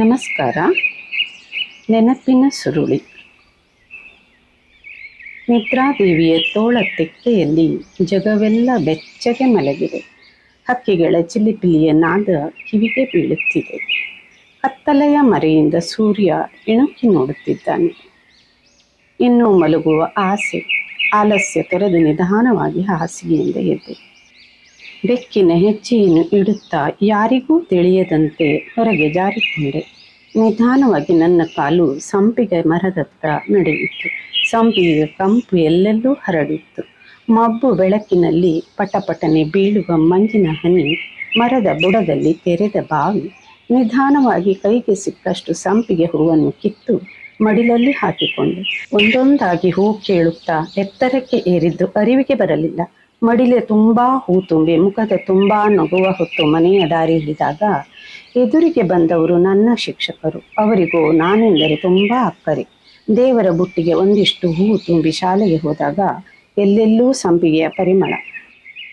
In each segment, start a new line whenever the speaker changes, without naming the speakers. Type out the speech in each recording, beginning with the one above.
ನಮಸ್ಕಾರ. ನೆನಪಿನ ಸುರುಳಿ. ನಿದ್ರಾದೇವಿಯ ತೋಳ ತೆಕ್ಕೆಯಲ್ಲಿ ಜಗವೆಲ್ಲ ಬೆಚ್ಚಗೆ ಮಲಗಿದೆ. ಹಕ್ಕಿಗಳ ಚಿಲಿಪಿಲಿಯ ನಾದ ಕಿವಿಗೆ ಬೀಳುತ್ತಿದೆ. ಕತ್ತಲೆಯ ಮರೆಯಿಂದ ಸೂರ್ಯ ಇಣುಕಿ ನೋಡುತ್ತಿದ್ದಾನೆ. ಇನ್ನೂ ಮಲಗುವ ಆಸೆ, ಆಲಸ್ಯ ತೊರೆದು ನಿಧಾನವಾಗಿ ಹಾಸಿಗೆಯಿಂದ ಎದ್ದೆ ಬೆಕ್ಕಿನ ಹೆಜ್ಜೆಯನ್ನು ಇಡುತ್ತಾ ಯಾರಿಗೂ ತಿಳಿಯದಂತೆ ಹೊರಗೆ ಜಾರಿಕೊಂಡೆ. ನಿಧಾನವಾಗಿ ನನ್ನ ಕಾಲು ಸಂಪಿಗೆ ಮರದತ್ತ ನಡೆಯಿತು. ಸಂಪಿಗೆ ಕಂಪು ಎಲ್ಲೆಲ್ಲೂ ಹರಡಿತ್ತು. ಮಬ್ಬು ಬೆಳಕಿನಲ್ಲಿ ಪಟಪಟನೆ ಬೀಳುವ ಮಂಜಿನ ಹನಿ ಮರದ ಬುಡದಲ್ಲಿ ತೆರೆದ ಬಾವಿ. ನಿಧಾನವಾಗಿ ಕೈಗೆ ಸಿಕ್ಕಷ್ಟು ಸಂಪಿಗೆ ಹೂವನ್ನು ಕಿತ್ತು ಮಡಿಲಲ್ಲಿ ಹಾಕಿಕೊಂಡು. ಒಂದೊಂದಾಗಿ ಹೂ ಕೇಳುತ್ತಾ ಎತ್ತರಕ್ಕೆ ಏರಿದ್ದು ಅರಿವಿಗೆ ಬರಲಿಲ್ಲ. ಮಡಿಲೆ ತುಂಬಾ ಹೂ ತುಂಬಿ ಮುಖದ ತುಂಬಾ ನಗುವ ಹೊತ್ತು ಮನೆಯ ದಾರಿ ಹಿಡಿದಾಗ ಎದುರಿಗೆ ಬಂದವರು ನನ್ನ ಶಿಕ್ಷಕರು. ಅವರಿಗೂ ನಾನೆಂದರೆ ತುಂಬಾ ಅಕ್ಕರೆ. ದೇವರ ಬುಟ್ಟಿಗೆ ಒಂದಿಷ್ಟು ಹೂ ತುಂಬಿ ಶಾಲೆಗೆ ಹೋದಾಗ ಎಲ್ಲೆಲ್ಲೂ ಸಂಪಿಗೆಯ ಪರಿಮಳ.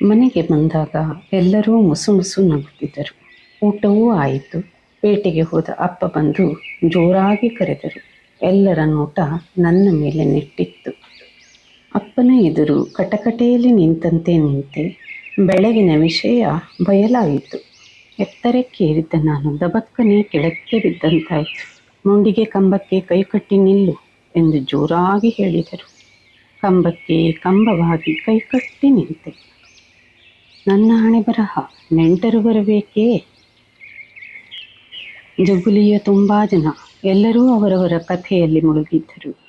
ಮನೆಗೆ ಬಂದಾಗ ಎಲ್ಲರೂ ಮುಸು ಮುಸು ನಗುತ್ತಿದ್ದರು. ಊಟವೂ ಆಯಿತು. ಪೇಟೆಗೆ ಹೋದ ಅಪ್ಪ ಬಂದು ಜೋರಾಗಿ ಕರೆದರು. ಎಲ್ಲರ ನೋಟ ನನ್ನ ಮೇಲೆ ನೆಟ್ಟಿತ್ತು. ಅಪ್ಪನ ಎದುರು ಕಟಕಟೆಯಲ್ಲಿ ನಿಂತಂತೆ ನಿಂತೆ ಬೆಳಗಿನ ವಿಷಯ ಬಯಲಾಯಿತು. ಎತ್ತರಕ್ಕೇರಿದ್ದ ನಾನು ದಬಕ್ಕನೆ ಕೆಳಕ್ಕೆ ಬಿದ್ದಂತಾಯಿತು. ಮುಂಡಿಗೆ ಕಂಬಕ್ಕೆ ಕೈಕಟ್ಟಿ ನಿಲ್ಲು ಎಂದು ಜೋರಾಗಿ ಹೇಳಿದರು. ಕಂಬಕ್ಕೆ ಕಂಬವಾಗಿ ಕೈಕಟ್ಟಿ ನಿಂತೆ. ನನ್ನ ಹಣೆ ಬರಹ ನೆಂಟರು ಬರಬೇಕೇ? ಜಗುಲಿಯ ತುಂಬ ಜನ ಎಲ್ಲರೂ ಅವರವರ ಕಥೆಯಲ್ಲಿ ಮುಳುಗಿದ್ದರು.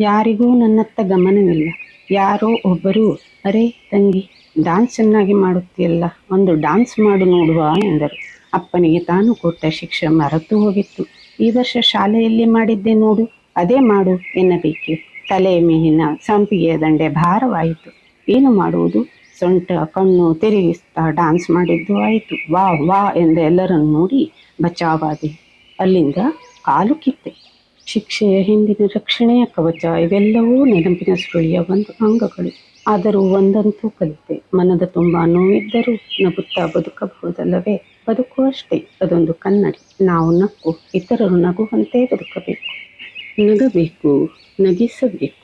ಯಾರಿಗೂ ನನ್ನತ್ತ ಗಮನವಿಲ್ಲ. ಯಾರೋ ಒಬ್ಬರು, ಅರೆ ತಂಗಿ ಡಾನ್ಸ್ ಚೆನ್ನಾಗಿ ಮಾಡುತ್ತೀಯಲ್ಲ, ಒಂದು ಡಾನ್ಸ್ ಮಾಡು ನೋಡುವ ಎಂದರು. ಅಪ್ಪನಿಗೆ ತಾನು ಕೊಟ್ಟ ಶಿಕ್ಷೆ ಮರೆತು ಹೋಗಿತ್ತು. ಈ ವರ್ಷ ಶಾಲೆಯಲ್ಲಿ ಮಾಡಿದ್ದೆ ನೋಡು, ಅದೇ ಮಾಡು ಎನ್ನಬೇಕು. ತಲೆ ಮೇಲಿನ ಸಂಪಿಗೆಯ ದಂಡೆ ಭಾರವಾಯಿತು. ಏನು ಮಾಡುವುದು? ಸೊಂಟ, ಕಣ್ಣು ತಿರುಗಿಸ್ತಾ ಡಾನ್ಸ್ ಮಾಡಿದ್ದು ಆಯಿತು. ವಾ ವಾ ಎಂದು ಎಲ್ಲರನ್ನು ನೋಡಿ ಬಚಾವಾದೆ. ಅಲ್ಲಿಂದ ಕಾಲು ಕಿತ್ತೆ. ಶಿಕ್ಷೆಯ ಹಿಂದಿನ ರಕ್ಷಣೆಯ ಕವಚ, ಇವೆಲ್ಲವೂ ನೆನಪಿನ ಸುಳಿಯ ಒಂದು ಅಂಗಗಳು. ಆದರೂ ಒಂದಂತೂ ಕಲಿತೆ. ಮನದ ತುಂಬ ನೋವಿದ್ದರೂ ನಗುತ್ತಾ ಬದುಕಬಹುದಲ್ಲವೇ? ಬದುಕುವಷ್ಟೇ ಅದೊಂದು ಕನ್ನಡಿ. ನಾವು ನಕ್ಕು. ಇತರರು ನಗುವಂತೆ ಬದುಕಬೇಕು. ನಗಬೇಕು. ನಗಿಸಬೇಕು.